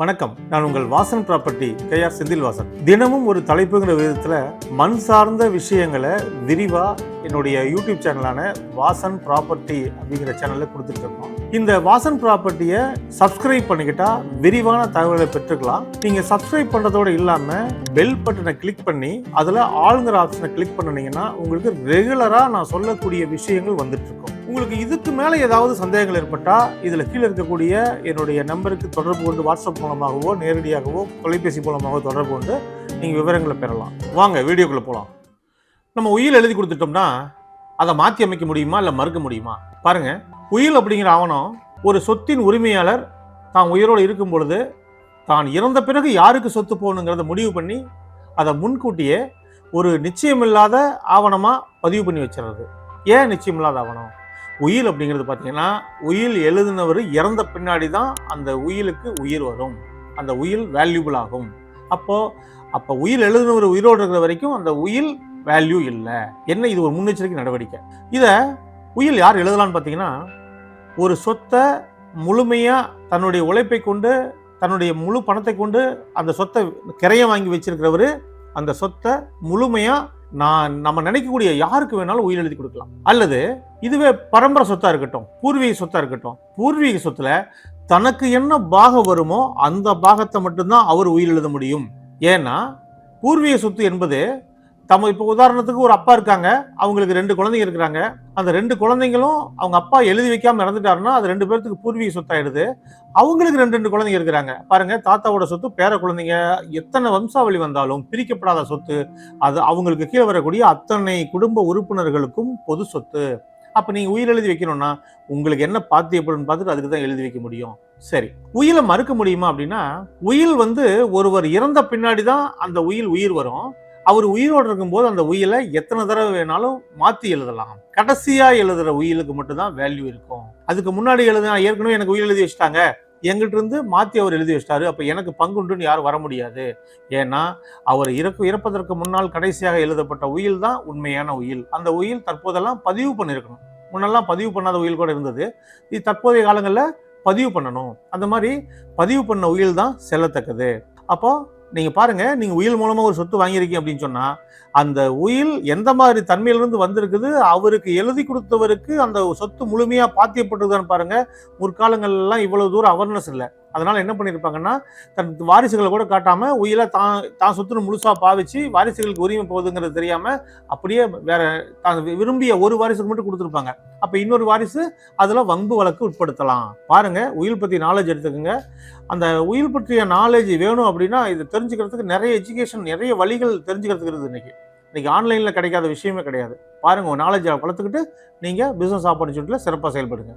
வணக்கம். நான் உங்கள் Vasan property K R Senthil Vasan தினமும் ஒரு தலைப்புங்கிற விதத்தில் மண் சார்ந்த விஷயங்களை விரிவாக என்னுடைய யூடியூப் சேனலான வாசன் ப்ராப்பர்ட்டி அப்படிங்கிற சேனலில் கொடுத்துருக்கோம் இந்த வாசன் ப்ராப்பர்ட்டியை சப்ஸ்கிரைப் பண்ணிக்கிட்டா விரிவான தகவலை பெற்றுக்கலாம். நீங்கள் சப்ஸ்கிரைப் பண்ணுறதோடு இல்லாமல் பெல் பட்டனை கிளிக் பண்ணி அதில் ஆளுங்கிற ஆப்ஷனை கிளிக் பண்ணினீங்கன்னா உங்களுக்கு ரெகுலராக நான் சொல்லக்கூடிய விஷயங்கள் வந்துட்டு இருக்கும். உங்களுக்கு இதுக்கு மேலே ஏதாவது சந்தேகங்கள் ஏற்பட்டால் இதில் கீழே இருக்கக்கூடிய என்னுடைய நம்பருக்கு தொடர்பு கொண்டு வாட்ஸ்அப் மூலமாகவோ நேரடியாகவோ தொலைபேசி மூலமாகவோ தொடர்பு கொண்டு நீங்கள் விவரங்களை பெறலாம். வாங்க வீடியோக்குள்ளே போகலாம் நம்ம உயில் எழுதி கொடுத்துட்டோம்னா அதை மாற்றி அமைக்க முடியுமா இல்லை மறுக்க முடியுமா? பாருங்கள் உயில் அப்படிங்கிற ஆவணம் ஒரு சொத்தின் உரிமையாளர் தான் உயிரோடு இருக்கும் பொழுது தான் இறந்த பிறகு யாருக்கு சொத்து போகணுங்கிறத முடிவு பண்ணி அதை முன்கூட்டியே ஒரு நிச்சயமில்லாத ஆவணமாக பதிவு பண்ணி வச்சிடுறது. ஏன் நிச்சயமில்லாத ஆவணம்? உயில் அப்படிங்கிறது பார்த்தீங்கன்னா உயில் எழுதினவர் இறந்த பின்னாடி தான் அந்த உயிலுக்கு உயிர் வரும். அந்த உயில் வேல்யூபிள் ஆகும். அப்போது அப்போ உயில் எழுதினவர் உயிரோடு இருக்கிற வரைக்கும் அந்த உயில் வேல்யூ இல்லை. என்ன இது? ஒரு முன்னெச்சரிக்கை நடவடிக்கை. இதை உயில் யார் எழுதலாம்னு பார்த்தீங்கன்னா ஒரு சொத்தை முழுமையாக தன்னுடைய உழைப்பை கொண்டு தன்னுடைய முழு பணத்தை கொண்டு அந்த சொத்தை கிரையை வாங்கி வச்சிருக்கிறவர் அந்த சொத்தை முழுமையாக நான் நம்ம நினைக்கக்கூடிய யாருக்கு வேணாலும் உயிர் எழுதி கொடுக்கலாம். அல்லது இதுவே பரம்பரை சொத்தாக இருக்கட்டும் பூர்வீக சொத்தாக இருக்கட்டும். பூர்வீக சொத்துல தனக்கு என்ன பாகம் வருமோ அந்த பாகத்தை மட்டும்தான் அவர் உயிர் எழுத முடியும். ஏன்னா பூர்வீக சொத்து என்பது நம்ம இப்போ உதாரணத்துக்கு ஒரு அப்பா இருக்காங்க. அவங்களுக்கு ரெண்டு குழந்தைங்க இருக்கிறாங்க. அந்த ரெண்டு குழந்தைங்களும் அவங்க அப்பா எழுதி வைக்காம இறந்துட்டாருன்னா அது ரெண்டு பேர்த்துக்கு பூர்வீக சொத்தாயிடுது. அவங்களுக்கு ரெண்டு ரெண்டு குழந்தைங்க இருக்கிறாங்க. பாருங்க தாத்தாவோட சொத்து பேர குழந்தைங்க எத்தனை வம்சாவளி வந்தாலும் பிரிக்கப்படாத சொத்து அது அவங்களுக்கு கீழே வரக்கூடிய அத்தனை குடும்ப உறுப்பினர்களுக்கும் பொது சொத்து. அப்போ நீங்கள் உயிர் எழுதி வைக்கணும்னா உங்களுக்கு என்ன பாத்தியப்படும் பார்த்துட்டு அதுக்கு தான் எழுதி வைக்க முடியும். சரி உயிலை மறுக்க முடியுமா அப்படின்னா உயில் வந்து ஒருவர் இறந்த பின்னாடி தான் அந்த உயில் உயிர் வரும். அவர் உயிரோடு இருக்கும்போது அந்த உயிலை எத்தனை தடவை வேணாலும் மாத்தி எழுதலாம். கடைசியா எழுதுற உயிலுக்கு மட்டும்தான் வேல்யூ இருக்கும். அதுக்கு முன்னாடி எழுதுனா ஏற்கனவே எனக்கு உயிர் எழுதி வச்சுட்டாங்க. எங்கிட்ட இருந்து மாத்தி அவர் எழுதி வச்சிட்டாரு. அப்ப எனக்கு பங்குண்டுன்னு யாரும் வர முடியாது. ஏன்னா அவர் இறக்கு இறப்பதற்கு முன்னால் கடைசியாக எழுதப்பட்ட உயில் தான் உண்மையான உயில். அந்த உயில் தற்போதெல்லாம் பதிவு பண்ணியிருக்கணும் முன்னெல்லாம் பதிவு பண்ணாத உயில் கூட இருந்தது. இது தற்போதைய காலங்களில் பதிவு பண்ணணும். அந்த மாதிரி பதிவு பண்ண உயில் தான் செல்லத்தக்கது. அப்போ நீங்கள் பாருங்கள் நீங்கள் உயில் மூலமாக ஒரு சொத்து வாங்கியிருக்கீங்க அப்படின்னு சொன்னால் அந்த உயில் எந்த மாதிரி தன்மையிலிருந்து வந்திருக்குது அவருக்கு எழுதி கொடுத்தவருக்கு அந்த சொத்து முழுமையாக பாத்தியப்பட்டதுன்னு பாருங்கள் முற்காலங்கள்லாம் இவ்வளோ தூரம் அவேர்னஸ் இல்லை. அதனால் என்ன பண்ணியிருப்பாங்கன்னா தன் வாரிசுகளை கூட காட்டாமல் உயிரை தான் தான் சொத்துன்னு முழுசாக பாவிச்சு வாரிசுகளுக்கு உரிமை போகுதுங்கிறது தெரியாமல் அப்படியே வேற தான் விரும்பிய ஒரு வாரிசுக்கு மட்டும் கொடுத்துருப்பாங்க. அப்போ இன்னொரு வாரிசு அதில் வம்பு வழக்கு உட்படுத்தலாம். பாருங்கள் உயில் பற்றி நாலேஜ் எடுத்துக்கோங்க. அந்த உயில் பற்றிய நாலேஜ் வேணும் அப்படின்னா இது தெரிஞ்சுக்கிறதுக்கு நிறைய எஜுகேஷன் நிறைய வழிகள் தெரிஞ்சுக்கிறதுக்கு இன்றைக்கி இன்றைக்கி ஆன்லைனில் கிடைக்காத விஷயமே கிடையாது. பாருங்கள் நாலேஜை வளர்த்துக்கிட்டு நீங்கள் பிஸ்னஸ் ஆப்பர்ச்சுனிட்டியில் சிறப்பாக செயல்படுங்க.